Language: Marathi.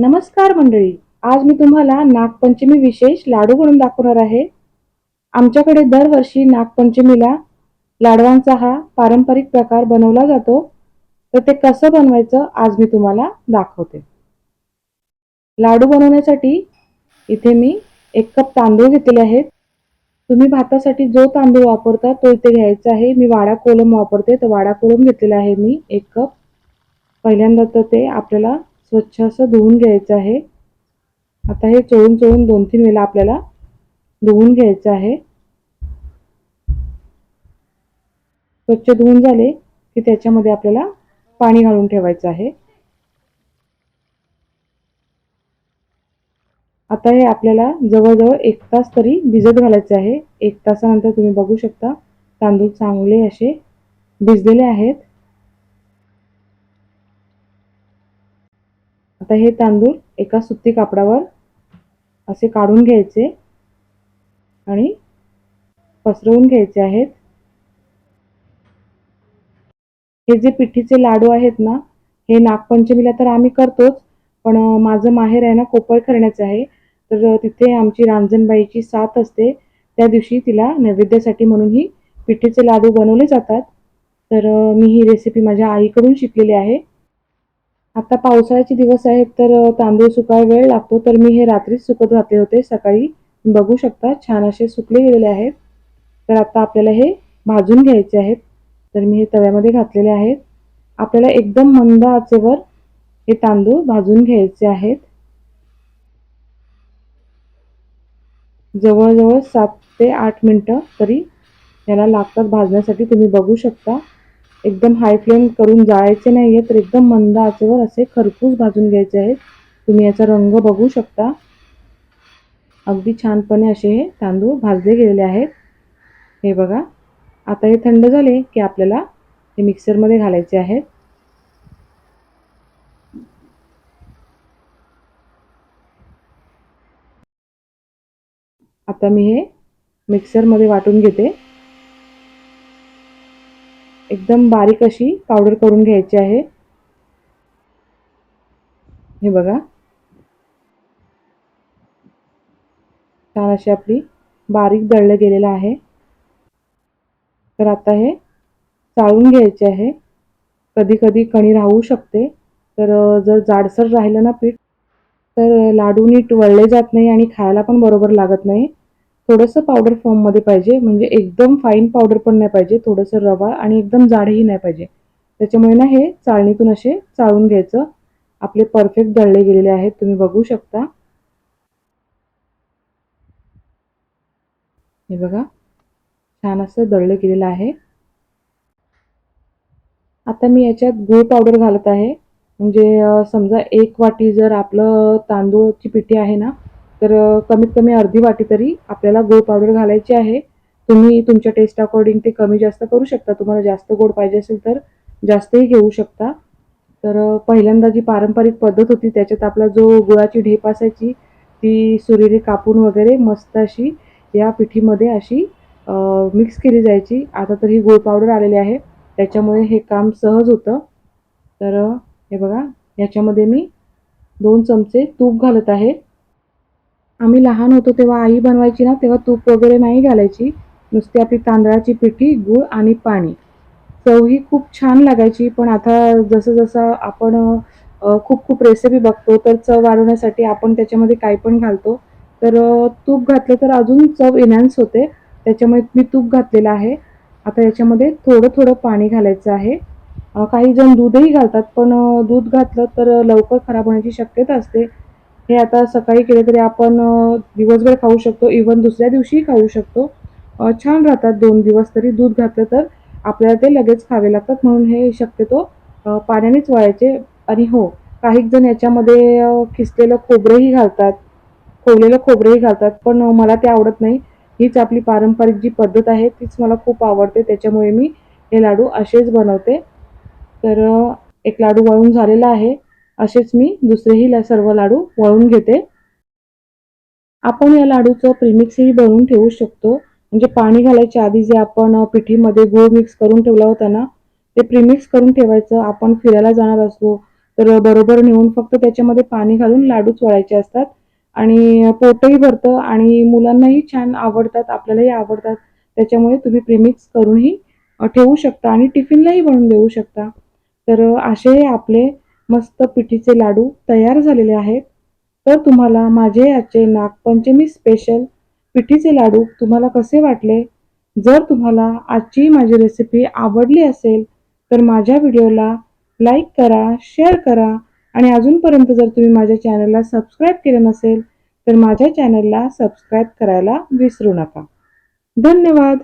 नमस्कार मंडळी. आज मी तुम्हाला नागपंचमी विशेष लाडू बनवून दाखवणार आहे. आमच्याकडे दरवर्षी नागपंचमीला लाडवांचा हा पारंपरिक प्रकार बनवला जातो. तर ते कसं बनवायचं आज मी तुम्हाला दाखवते. लाडू बनवण्यासाठी इथे मी एक कप तांदूळ घेतलेले आहेत. तुम्ही भातासाठी जो तांदूळ वापरता तो इथे घ्यायचा आहे. मी वाडा कोलम वापरते. तर वाडा कोलम घेतलेला आहे मी एक कप. पहिल्यांदा तर ते आपल्याला स्वच्छ असं धुवून घ्यायचं आहे. आता हे चोळून चोळून दोन तीन वेळा आपल्याला धुवून घ्यायचं आहे. स्वच्छ धुवून झाले की त्याच्यामध्ये आपल्याला पाणी घालून ठेवायचं आहे. आता हे आपल्याला जवळजवळ एक तास तरी भिजत घालायचे आहे. एक तासानंतर तुम्ही बघू शकता तांदूळ चांगले असे भिजलेले आहेत. आता हे तांदूळ एका सुती कापडावर असे काढून घ्यायचे आणि पसरवून घ्यायचे आहेत. हे जे पिठीचे लाडू आहेत ना हे नागपंचमीला तर आम्ही करतोच पण माझं माहेर आहे ना कोपर करण्याचं आहे तर तिथे आमची रांजणबाईची साथ असते. त्या दिवशी तिला नैवेद्यासाठी म्हणून ही पिठीचे लाडू बनवले जातात. तर मी ही रेसिपी माझ्या आईकडून शिकलेली आहे. आता पावसाळ्याचे दिवस आहेत तर तांदूळ सुकायला वेळ लागतो तर मी हे रात्रीच सुकत घातले होते. सकाळी बघू शकता छान असे सुकले गेलेले आहेत. तर आता आपल्याला हे भाजून घ्यायचे आहेत. तर मी हे तव्यामध्ये घातलेले आहेत. आपल्याला एकदम मंद आचेवर हे तांदूळ भाजून घ्यायचे आहेत. जवळजवळ सात ते आठ मिनटं तरी याला लागतात भाजण्यासाठी तुम्ही बघू शकता. एकदम हाय फ्लेम करून जाळायचे नाही आहे तर एकदम मंद आचेवर असे खरपूस भाजून घ्यायचे आहेत. तुम्ही याचा रंग बघू शकता. अगदी छानपणे असे हे तांदूळ भाजले गेलेले आहेत. हे बघा. आता हे थंड झाले की आपल्याला हे मिक्सरमध्ये घालायचे आहेत. आता मी हे मिक्सरमध्ये वाटून घेते. एकदम बारीक अशी पावडर करून घ्यायची आहे. हे बघा. छान अशी आपली बारीक दळलं गेलेलं आहे. तर आता हे चाळून घ्यायचे आहे. कधी कधी कणी राहू शकते. तर जर जाडसर राहिलं ना पीठ तर लाडू नीट वळले जात नाही आणि खायला पण बरोबर लागत नाही. थोडंसं पावडर फॉर्ममध्ये पाहिजे. म्हणजे एकदम फाईन पावडर पण नाही पाहिजे. थोडंसं रवा आणि एकदम जाडही नाही पाहिजे. त्याच्यामुळे ना हे चाळणीतून असे चाळून घ्यायचं. आपले परफेक्ट दळले गेलेले आहेत. तुम्ही बघू शकता. हे बघा. छान असं दळलं गेलेलं आहे. आता मी याच्यात गूळ पावडर घालत आहे. म्हणजे समजा एक वाटी जर आपलं तांदूळची पिठी आहे ना तर कमीत कमी अर्धी वाटी तरी आपल्याला गोड पावडर घालायची आहे. तुम्ही तुमच्या टेस्ट अकॉर्डिंग ते कमी जास्त करू शकता. तुम्हाला जास्त गोड पाहिजे असेल तर जास्तही घेऊ शकता. तर पहिल्यांदा जी पारंपरिक पद्धत होती त्याच्यात आपला जो गुळाची ढेप असायची ती सुरीने कापून वगैरे मस्त अशी या पिठीमध्ये अशी मिक्स केली जायची. आता तर ही गुळ पावडर आलेली आहे. त्याच्यामुळे हे काम सहज होतं. तर हे बघा याच्यामध्ये मी दोन चमचे तूप घालत आहे. आम्ही लहान होतो तेव्हा आई बनवायची ना तेव्हा तूप वगैरे नाही घालायची. नुसती आपली तांदळाची पिठी गूळ आणि पाणी. चव ही खूप छान लागायची पण आता जसं जसं आपण खूप खूप रेसिपी बघतो तर चव वाढवण्यासाठी आपण त्याच्यामध्ये काही पण घालतो. तर तूप घातलं तर अजून चव इन्हॅन्स होते. त्याच्यामुळे मी तूप घातलेलं आहे. आता याच्यामध्ये थोडं थोडं पाणी घालायचं आहे. काही जण दूधही घालतात पण दूध घातलं तर लवकर खराब होण्याची शक्यता असते. हे आता सकाळी केले तरी आपण दिवसभर खाऊ शकतो. इवन दुसऱ्या दिवशीही खाऊ शकतो. छान राहतात दोन दिवस तरी दूध घातलं तर आपल्याला ते लगेच खावे लागतात. म्हणून हे शक्यतो पाण्यानेच वळायचे. आणि हो काही जण याच्यामध्ये खिसलेलं खोबरंही घालतात. खोवलेलं खोबरंही घालतात. पण मला ते आवडत नाही. हीच आपली पारंपरिक जी पद्धत आहे तीच मला खूप आवडते. त्याच्यामुळे मी हे लाडू असेच बनवते. तर एक लाडू वळून झालेला आहे. असेच मी दुसरेही ला- सर्व लाडू वळून घेते. आपण या लाडूचं प्रिमिक्सही बनवून ठेवू शकतो. म्हणजे पाणी घालायच्या आधी जे आपण पिठीमध्ये गूळ मिक्स करून ठेवला होता ना ते प्रिमिक्स करून ठेवायचं. आपण फिरायला जाणार असलो तर बरोबर नेऊन फक्त त्याच्यामध्ये पाणी घालून लाडूच वळायचे असतात. आणि पोटही भरतं आणि मुलांनाही छान आवडतात आपल्यालाही आवडतात. त्याच्यामुळे तुम्ही प्रीमिक्स करूनही ठेवू शकता आणि टिफिनलाही बनवून देऊ शकता. तर असे आपले मस्त पिठीचे लाडू तयार झालेले आहेत. तर तुम्हाला माझे आजचे नागपंचमी स्पेशल पिठीचे लाडू तुम्हाला कसे वाटले? जर तुम्हाला आजची माझी रेसिपी आवडली असेल तर माझ्या व्हिडिओला लाईक करा शेअर करा आणि अजूनपर्यंत जर तुम्ही माझ्या चॅनलला सबस्क्राईब केलं नसेल तर माझ्या चॅनलला सबस्क्राईब करायला विसरू नका. धन्यवाद!